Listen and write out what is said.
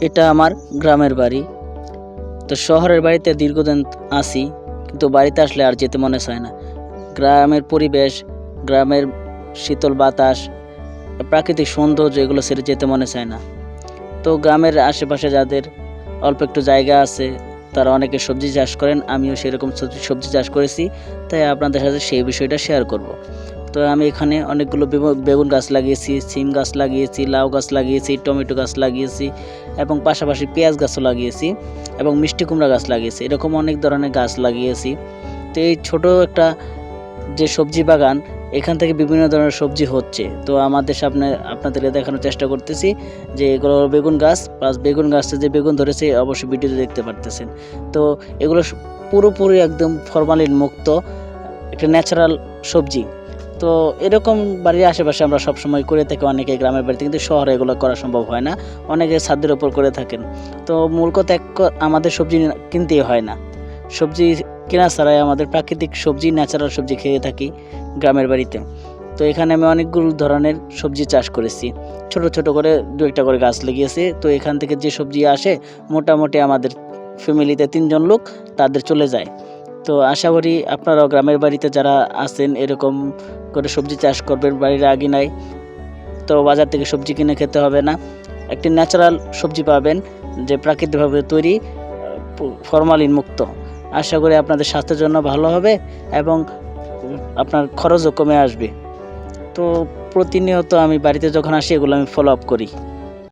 এটা আমার গ্রামের বাড়ি। তো শহরের বাড়িতে দীর্ঘদিন আসি কিন্তু বাড়িতে আসলে আর যেতে মনে চায় না। গ্রামের পরিবেশ, গ্রামের শীতল বাতাস, প্রাকৃতিক সৌন্দর্য, এগুলো ছেড়ে যেতে মনে চায় না। তো গ্রামের আশেপাশে যাদের অল্প একটু জায়গা আছে, তারা অনেকে সবজি চাষ করেন, আমিও সেরকম সবজি চাষ করেছি, তাই আপনাদের সাথে সেই বিষয়টা শেয়ার করব। তো আমি এখানে অনেকগুলো বেগু- বেগুন গাছ লাগিয়েছি, সিম গাছ লাগিয়েছি, লাউ গাছ লাগিয়েছি, টমেটো গাছ লাগিয়েছি এবং পাশাপাশি পেঁয়াজ গাছও লাগিয়েছি এবং মিষ্টি কুমড়া গাছ লাগিয়েছি। এরকম অনেক ধরনের গাছ লাগিয়েছি। তো এই ছোটো একটা যে সবজি বাগান, এখান থেকে বিভিন্ন ধরনের সবজি হচ্ছে। তো আমাদের সামনে আপনাদেরকে দেখানোর চেষ্টা করতেছি যে এগুলো বেগুন গাছ, প্লাস বেগুন গাছে যে বেগুন ধরেছে, অবশ্যই ভিডিওতে দেখতে পারতেছেন। তো এগুলো পুরোপুরি একদম ফরমালিন মুক্ত, একটা ন্যাচারাল সবজি। তো এরকম বাড়ির আশেপাশে আমরা সবসময় করে থাকি, অনেকে গ্রামের বাড়িতে, কিন্তু শহরে এগুলো করা সম্ভব হয় না। অনেকে ছাদের ওপর করে থাকেন। তো মূল কথা এক আমাদের সবজি কিনতেই হয় না। সবজি কেনা ছাড়াই আমাদের প্রাকৃতিক সবজি ন্যাচারাল সবজি খেয়ে থাকি গ্রামের বাড়িতে। তো এখানে আমি অনেকগুলো ধরনের সবজি চাষ করেছি। ছোট ছোট করে দু একটা করে গাছ লাগিয়েছি। তো এখান থেকে যে সবজি আসে, মোটামুটি আমাদের ফ্যামিলিতে তিনজন লোক, তাদের চলে যায়। তো আশা করি আপনারাও গ্রামের বাড়িতে যারা আছেন, এরকম করে সবজি চাষ করবেন, বাড়ির আগে নাই। তো বাজার থেকে সবজি কিনে খেতে হবে না। একটি ন্যাচারাল সবজি পাবেন যে প্রাকৃতিকভাবে তৈরি, ফরমালিন মুক্ত। আশা করি আপনাদের স্বাস্থ্যের জন্য ভালো হবে এবং আপনার খরচও কমে আসবে। তো প্রতিনিয়ত আমি বাড়িতে যখন আসি, এগুলো আমি ফলো আপ করি।